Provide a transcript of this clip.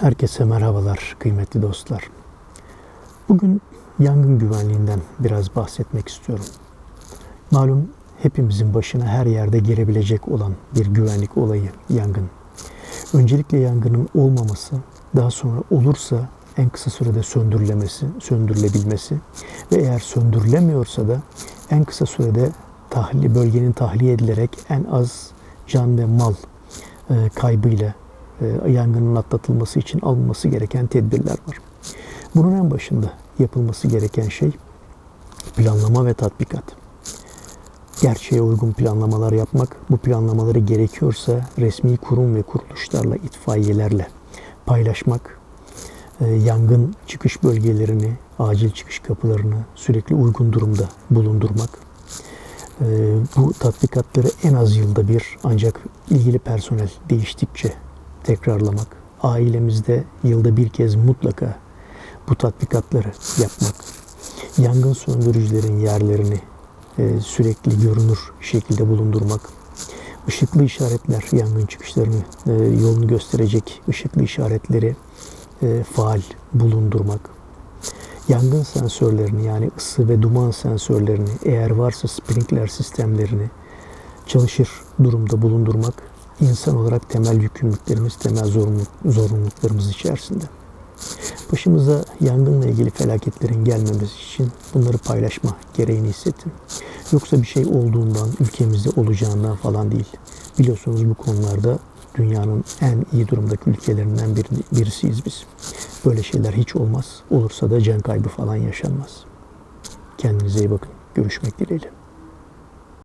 Herkese merhabalar kıymetli dostlar. Bugün yangın güvenliğinden biraz bahsetmek istiyorum. Malum hepimizin başına her yerde gelebilecek olan bir güvenlik olayı yangın. Öncelikle yangının olmaması, daha sonra olursa en kısa sürede söndürülemesi, söndürülebilmesi ve eğer söndürülemiyorsa da en kısa sürede tahliye, bölgenin tahliye edilerek en az can ve mal e, kaybıyla e, yangının atlatılması için alınması gereken tedbirler var. Bunun en başında yapılması gereken şey planlama ve tatbikat. Gerçeğe uygun planlamalar yapmak, bu planlamaları gerekiyorsa resmi kurum ve kuruluşlarla, itfaiyelerle paylaşmak, e, yangın çıkış bölgelerini, acil çıkış kapılarını sürekli uygun durumda bulundurmak, e, bu tatbikatları en az yılda bir ancak ilgili personel değiştikçe tekrarlamak, ailemizde yılda bir kez mutlaka bu tatbikatları yapmak, yangın söndürücülerin yerlerini e, sürekli görünür şekilde bulundurmak, ışıklı işaretler, yangın çıkışlarını, e, yolunu gösterecek ışıklı işaretleri e, faal bulundurmak, yangın sensörlerini yani ısı ve duman sensörlerini eğer varsa sprinkler sistemlerini çalışır durumda bulundurmak insan olarak temel yükümlülüklerimiz, temel zorunluluk, zorunluluklarımız içerisinde. Başımıza yangınla ilgili felaketlerin gelmemesi için bunları paylaşma gereğini hissettim. Yoksa bir şey olduğundan, ülkemizde olacağından falan değil. Biliyorsunuz bu konularda dünyanın en iyi durumdaki ülkelerinden bir, birisiyiz biz. Böyle şeyler hiç olmaz. Olursa da can kaybı falan yaşanmaz. Kendinize iyi bakın. Görüşmek dileğiyle.